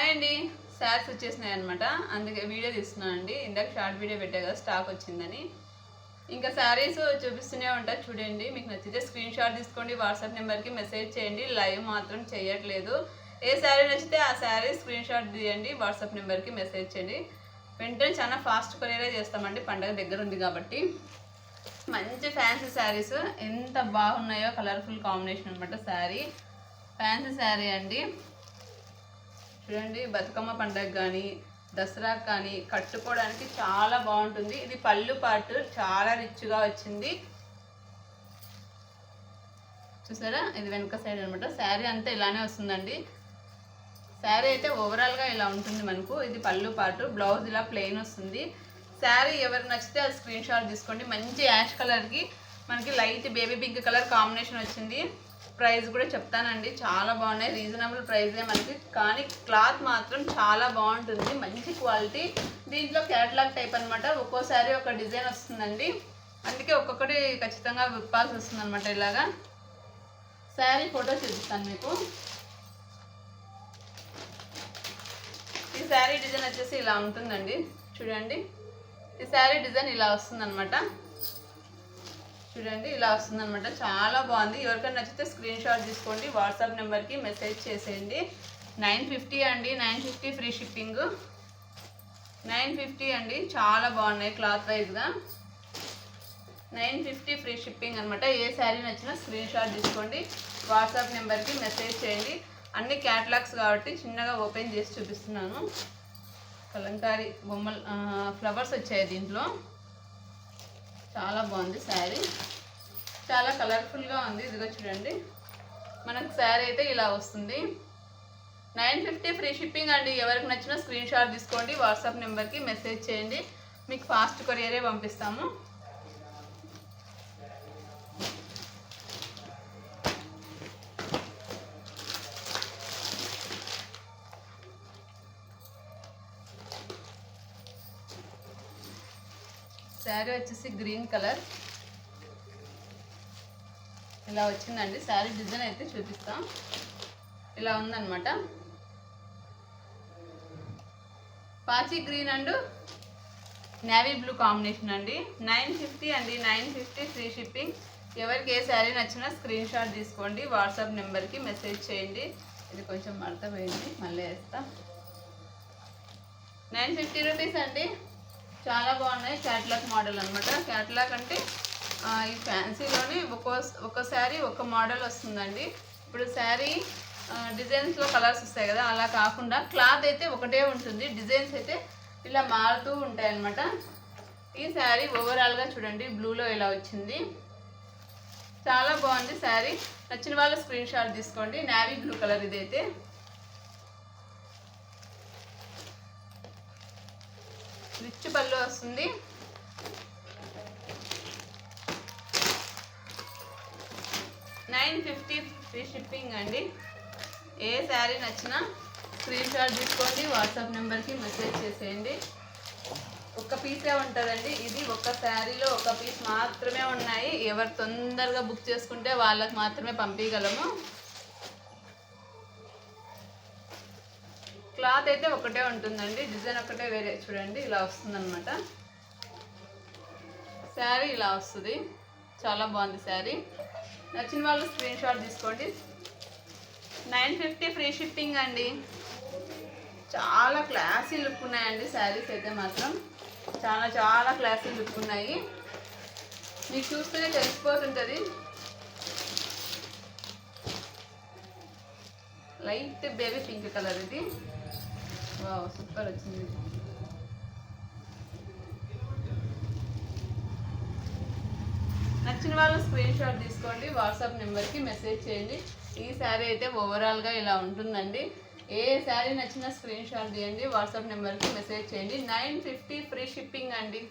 Hi అండి. శారీస్ వచ్చేసినాయి అనమాట అందుకే వీడియో తీస్తున్నాను అండి. ఇందాక షార్ట్ వీడియో పెట్టా కదా స్టాక్ వచ్చిందని. ఇంకా శారీస్ చూపిస్తూనే ఉంటా చూడండి. మీకు నచ్చితే స్క్రీన్ షాట్ తీసుకోండి వాట్సాప్ నెంబర్కి మెసేజ్ చేయండి. లైవ్ మాత్రం చేయట్లేదు. ఏ శారీ నచ్చితే ఆ శారీ స్క్రీన్ షాట్ తీయండి వాట్సాప్ నెంబర్కి మెసేజ్ చేయండి. వెంటనే చాలా ఫాస్ట్ కొరియరే చేస్తామండి. పండగ దగ్గర ఉంది కాబట్టి. మంచి ఫ్యాన్సీ శారీస్ ఎంత బాగున్నాయో కలర్ఫుల్ కాంబినేషన్ అనమాట శారీ ఫ్యాన్సీ శారీ అండి. చూడండి బతుకమ్మ పండగ కానీ దసరా కానీ కట్టుకోవడానికి చాలా బాగుంటుంది. ఇది పళ్ళు పాటు చాలా రిచ్గా వచ్చింది. చూసారా? ఇది వెనుక సైడ్ అనమాట శారీ అంతా ఇలానే వస్తుందండి. శారీ అయితే ఓవరాల్గా ఇలా ఉంటుంది మనకు. ఇది పళ్ళు పాటు బ్లౌజ్ ఇలా ప్లెయిన్ వస్తుంది. శారీ ఎవరు నచ్చితే అది స్క్రీన్ షాట్ తీసుకోండి. మంచి యాష్ కలర్కి మనకి light baby pink colour combination వచ్చింది. ప్రైస్ కూడా చెప్తానండి. చాలా బాగున్నాయి. రీజనబుల్ ప్రైజే మనకి. కానీ క్లాత్ మాత్రం చాలా బాగుంటుంది. మంచి క్వాలిటీ. దీంట్లో క్యాటలాగ్ టైప్ అనమాట ఒక్కోసారి ఒక డిజైన్ వస్తుందండి. అందుకే ఒక్కొక్కటి ఖచ్చితంగా విప్పాల్సి వస్తుంది అనమాట ఇలాగా. శారీ ఫోటో చూపిస్తాను మీకు. ఈ శారీ డిజైన్ వచ్చేసి ఇలా ఉంటుందండి. చూడండి. ఈ శారీ డిజైన్ ఇలా వస్తుందన్నమాట. చూడండి ఇలా వస్తుందన్నమాట. చాలా బాగుంది. ఎవరికైనా నచ్చితే స్క్రీన్ షాట్ తీసుకోండి వాట్సాప్ నెంబర్కి మెసేజ్ చేసేయండి. నైన్ ఫిఫ్టీ అండి. Nine fifty free shipping nine fifty అండి. చాలా బాగున్నాయి క్లాత్ వైజ్గా నైన్ ఫిఫ్టీ ఫ్రీ షిప్పింగ్ అనమాట ఏ శారీ నచ్చినా స్క్రీన్ షాట్ తీసుకోండి వాట్సాప్ నెంబర్కి మెసేజ్ చేయండి. అన్ని క్యాటలాగ్స్ కాబట్టి చిన్నగా ఓపెన్ చేసి చూపిస్తున్నాను. కలంకారీ బొమ్మలు ఫ్లవర్స్ వచ్చాయి దీంట్లో. చాలా బాగుంది శారీ. చాలా కలర్ఫుల్గా ఉంది. ఇదిగో చూడండి. మనకు శారీ అయితే ఇలా వస్తుంది. నైన్ ఫిఫ్టీ ఫ్రీ షిప్పింగ్ అండి. ఎవరికి నచ్చినా స్క్రీన్ షాట్ తీసుకోండి. వాట్సాప్ నెంబర్కి మెసేజ్ చేయండి. మీకు ఫాస్ట్ కొరియరే పంపిస్తాము. శారీ వచ్చేసి గ్రీన్ కలర్. ఇలా వచ్చిందండి. శారీ డిజైన్ అయితే చూపిస్తాం. ఇలా ఉందన్నమాట. పాచి green and navy blue combination అండి. నైన్ ఫిఫ్టీ అండి. Nine fifty free shipping. ఎవరికి ఏ శారీ నచ్చినా స్క్రీన్ షాట్ తీసుకోండి. వాట్సాప్ నెంబర్కి మెసేజ్ చేయండి. ఇది కొంచెం మడత పోయింది మళ్ళీ వేస్తా. నైన్ ఫిఫ్టీ రూపీస్ అండి. చాలా బాగున్నాయి క్యాట్లాగ్ మోడల్ అనమాట క్యాట్లాగ్ అంటే ఈ ఫ్యాన్సీలోనే ఒక్కో ఒక శారీ ఒక మోడల్ వస్తుందండి. ఇప్పుడు శారీ డిజైన్స్లో కలర్స్ వస్తాయి కదా అలా కాకుండా క్లాత్ అయితే ఒకటే ఉంటుంది. డిజైన్స్ అయితే ఇలా మారుతూ ఉంటాయి అనమాట ఈ శారీ ఓవరాల్గా చూడండి బ్లూలో ఇలా వచ్చింది. చాలా బాగుంది శారీ. నచ్చిన వాళ్ళు స్క్రీన్ షాట్ తీసుకోండి. నావీ బ్లూ కలర్ ఇదైతే. రిచ్ పళ్ళు వస్తుంది. నైన్ ఫిఫ్టీ ఫ్రీ షిప్పింగ్ అండి. ఏ శారీ నచ్చినా స్క్రీన్ షాట్ తీసుకోండి వాట్సాప్ నెంబర్కి మెసేజ్ చేసేయండి. ఒక్క పీసే ఉంటుందండి. ఇది ఒక్క శారీలో ఒక పీస్ మాత్రమే ఉన్నాయి. ఎవరు తొందరగా బుక్ చేసుకుంటే వాళ్ళకి మాత్రమే పంపించగలము. క్లాత్ అయితే ఒకటే ఉంటుందండి డిజైన్ ఒకటే వేరే. చూడండి ఇలా వస్తుందన్నమాట. శారీ ఇలా వస్తుంది. చాలా బాగుంది శారీ. నచ్చిన వాళ్ళు స్క్రీన్ షాట్ తీసుకోండి. నైన్ ఫిఫ్టీ ఫ్రీ షిప్పింగ్ అండి. చాలా క్లాసీ లుక్ ఉన్నాయండి శారీస్ అయితే మాత్రం. చాలా చాలా క్లాసీ లుక్ ఉన్నాయి. మీకు చూస్తేనే తెలిసిపోతుంటుంది. లైట్ బేబీ పింక్ కలర్ ఇది. వావ్ సూపర్ వచ్చింది. నచ్చిన వాళ్ళు స్క్రీన్ షాట్ తీసుకోండి వాట్సాప్ నెంబర్కి మెసేజ్ చేయండి. ఈ శారీ అయితే ఓవరాల్గా ఇలా ఉంటుందండి. ఏ శారీ నచ్చినా స్క్రీన్ షాట్ తీయండి వాట్సాప్ నెంబర్కి మెసేజ్ చేయండి. నైన్ ఫిఫ్టీ ఫ్రీ షిప్పింగ్ అండి.